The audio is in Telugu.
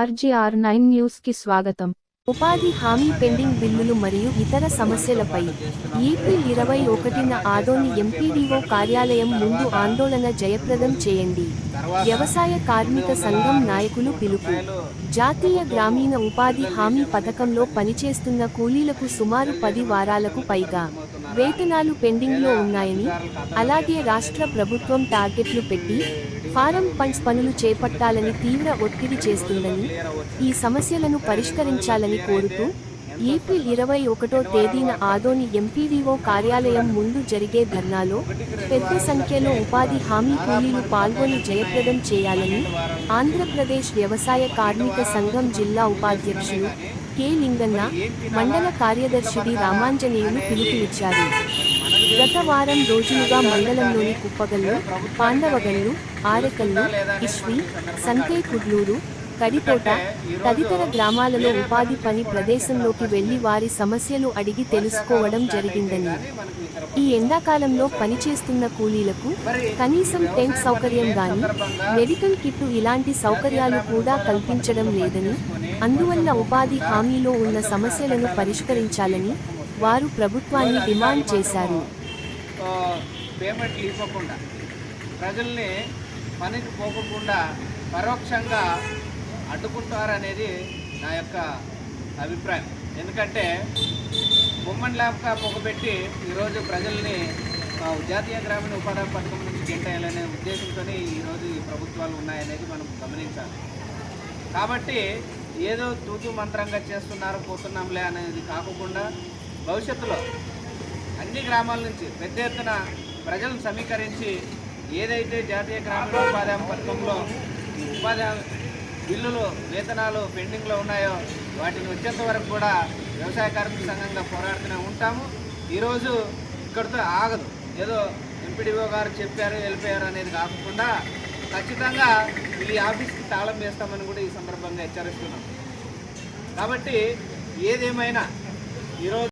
ఆర్జీఆర్ నైన్ న్యూస్ కి స్వాగతం ఉపాధి హామీ పెండింగ్ బిల్లులు మరియు ఇతర సమస్యలపై ఏప్రిల్ ఇరవై ఒకటిన ఆదోని ఎంపీడీఓ కార్యాలయం ముందు ఆందోళన జయప్రదం చేయండి. వ్యవసాయ కార్మిక సంఘం నాయకులు పిలుపు. జాతీయ గ్రామీణ ఉపాధి హామీ పథకంలో పనిచేస్తున్న కూలీలకు సుమారు పది వారాలకు పైగా వేతనాలు పెండింగ్లో ఉన్నాయని అలాగే రాష్ట్ర ప్రభుత్వం టార్గెట్లు పెట్టి ఫారం పంచ్ పనులు చేపట్టాలని తీవ్ర ఒత్తిడి చేస్తుందని ఈ సమస్యలను పరిష్కరించాలని కోరుతూ ఏప్రిల్ ఇరవై ఒకటో తేదీన ఆదోని ఎంపీడీఓ కార్యాలయం ముందు జరిగే ధర్నాలో పెద్ద సంఖ్యలో ఉపాధి హామీ కూలీలు పాల్గొని జయప్రదం చేయాలని ఆంధ్రప్రదేశ్ వ్యవసాయ కార్మిక సంఘం జిల్లా ఉపాధ్యక్షులు కె లింగన్న మండల కార్యదర్శిని రామాంజనేయులు పిలుపునిచ్చారు. గత వారం రోజులుగా మండలంలోని కుప్పగల్లు పాండవగల్లు ఆరకల్లు ఇష్వి సంతే కుడ్లూరు కడికోట తదితర గ్రామాలలో ఉపాధి పని ప్రదేశంలోకి వెళ్ళి వారి సమస్యలు అడిగి తెలుసుకోవడం జరిగిందని. ఈ ఎండాకాలంలో పనిచేస్తున్న కూలీలకు కనీసం టెంట్ సౌకర్యం గాని మెడికల్ కిట్టు ఇలాంటి సౌకర్యాలు కూడా కల్పించడం లేదని అందువల్ల ఉపాధి హామీలో ఉన్న సమస్యలను పరిష్కరించాలని వారు ప్రభుత్వాన్ని డిమాండ్ చేశారు. పేమెంట్లు ఇవ్వకుండా ప్రజల్ని పనికి పోకుండా పరోక్షంగా అడ్డుకుంటారనేది నా యొక్క అభిప్రాయం. ఎందుకంటే ఉమ్మడి ల్యాప్టాప్ పొగబెట్టి ఈరోజు ప్రజల్ని జాతీయ గ్రామీణ ఉపాధి పథకం నుంచి గెంటేయాలనే ఉద్దేశంతో ఈరోజు ఈ ప్రభుత్వాలు ఉన్నాయనేది మనం గమనించాలి. కాబట్టి ఏదో తూతు మంత్రంగా చేస్తున్నారు పోతున్నాంలే అనేది కాకుండా భవిష్యత్తులో అన్ని గ్రామాల నుంచి పెద్ద ఎత్తున ప్రజలను సమీకరించి ఏదైతే జాతీయ గ్రామీణ ఉపాధి పథకంలో ఉపాధి బిల్లులు వేతనాలు పెండింగ్లో ఉన్నాయో వాటిని వచ్చేంత వరకు కూడా వ్యవసాయ కార్మిక సంఘంగా పోరాడుతూనే ఉంటాము. ఈరోజు ఇక్కడితో ఆగదు. ఏదో ఎంపీడీఓ గారు చెప్పారు వెళ్ళిపోయారు అనేది కాకుండా ఖచ్చితంగా ఈ ఆఫీస్కి తాళం వేస్తామని కూడా ఈ సందర్భంగా హెచ్చరిస్తున్నాం. కాబట్టి ఏదేమైనా ఈరోజు